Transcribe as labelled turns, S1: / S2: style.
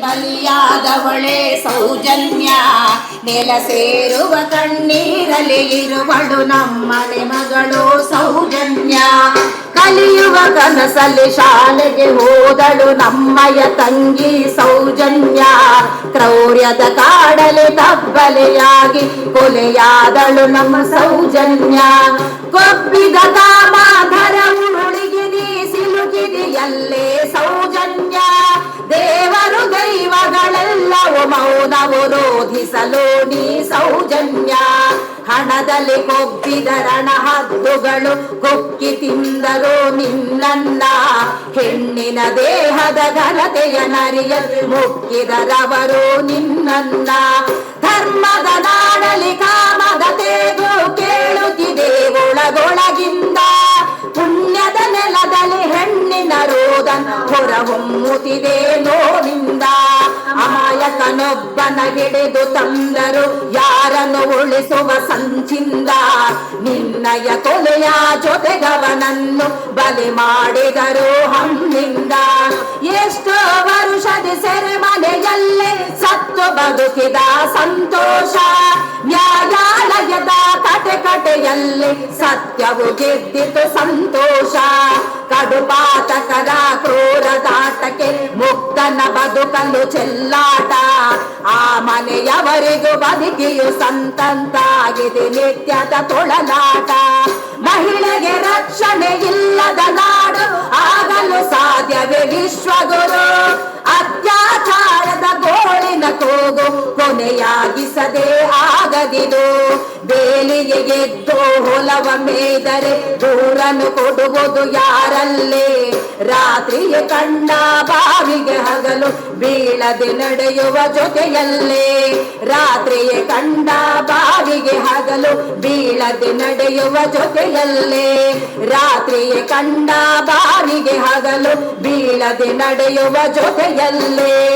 S1: ಬಲಿಯಾದವಳೆ ಸೌಜನ್ಯ. ನೆಲ ಸೇರುವ ಕಣ್ಣೀರಲಿ ಇರುವಳು ನಮ್ಮನೆ ಮಗಳು ಸೌಜನ್ಯ. ಕಲಿಯುವ ಕನಸಲ್ಲಿ ಶಾಲೆಗೆ ಹೋದಳು ನಮ್ಮಯ ತಂಗಿ ಸೌಜನ್ಯ. ಕ್ರೌರ್ಯದ ಕಾಡಲೆ ತಬ್ಬಲೆಯಾಗಿ ಕೊಲೆಯಾದಳು ನಮ್ಮ ಸೌಜನ್ಯ. ಕೊಬ್ಬಿದ ಕಾಮಾಧರ ದೈವಗಳೆಲ್ಲವೂ ಮೌನವು ರೋಧಿಸಲು ನೀ ಸೌಜನ್ಯ. ಹಣದಲ್ಲಿ ಕೊಬ್ಬಿದರಣ ಹದ್ದುಗಳು ಕೊಕ್ಕಿ ತಿಂದರು ನಿನ್ನನ್ನ. ಹೆಣ್ಣಿನ ದೇಹದ ಘನತೆಯ ನರಿಯಲ್ಲಿ ಮುಕ್ಕಿದರವರು ನಿನ್ನನ್ನ. ಧರ್ಮದ ನಾಡಲಿ ಕಾಮದ ತೇಗು ಕೇಳುತ್ತಿದೆ ಒಳಗೊಳಗಿಂದ. ಪುಣ್ಯದ ನೆಲದಲ್ಲಿ ಹೆಣ್ಣಿನ ರೋದನ ಹೊರಹೊಮ್ಮುತ್ತಿದೆ ನೋಡಿಂದ ಅಮಾಯಕನೊಬ್ಬನ ಹಿಡಿದು ತಂದರು, ಯಾರನ್ನು ಉಳಿಸುವ ಸಂಚಿಂದ? ನಿನ್ನಯ ತೊಲೆಯ ಜೊತೆಗವನನ್ನು ಬಲಿ ಮಾಡಿದರು ಹಮ್ಮಿಂದ ಎಷ್ಟೋ ವರುಷದ ಸೆರೆಮನೆಯಲ್ಲೇ ಸತ್ತು ಬದುಕಿದ ಸಂತೋಷ. ನ್ಯಾಯಾಲಯದ ಕಟೆ ಕಟೆಯಲ್ಲಿ ಸತ್ಯವು ಗೆದ್ದಿತು ಸಂತೋಷ. ಕ್ರೂರದಾಟಕ್ಕೆ ಮುಕ್ತನ ಬದುಕಲು ಚೆಲ್ಲಾಟ. ಆ ಮನೆಯವರಿಗೂ ಬದುಕಿಯು ಸಂತಂತಾಗಿದೆ ನಿತ್ಯದ ತೊಳಲಾಟ. ಮಹಿಳೆಗೆ ರಕ್ಷಣೆ ಇಲ್ಲದ ನಾಡು, ಆಗಲು ಸಾಧ್ಯವೇ ವಿಶ್ವಗುರು. ಅತ್ಯಾಚಾರದ ಗೋಳಿನ ಕೂಗು ಕೊನೆಯಾಗಿಸದೆ ಆಗದಿದು. ಬೇಲಿಗೆ ಗೆದ್ದು ಹೊಲವ ಮೇದರೆ ದೂರನು ಕೊಡುವುದು ಯಾರಲ್ಲಿ? ರಾತ್ರಿಯ ಕಂಡ ಬಾವಿಗೆ ಹಗಲು ಬೀಳದೆ ನಡೆಯುವ ಜೊತೆಯಲ್ಲೇ? ರಾತ್ರಿಯ ಕಂಡ ಬಾವಿಗೆ ಹಗಲು ಬೀಳದೆ ನಡೆಯುವ ಜೊತೆಯಲ್ಲೇ? ರಾತ್ರಿಯ ಕಂಡ ಬಾವಿಗೆ ಹಗಲು ಬೀಳದೆ ನಡೆಯುವ ಜೊತೆಯಲ್ಲೇ?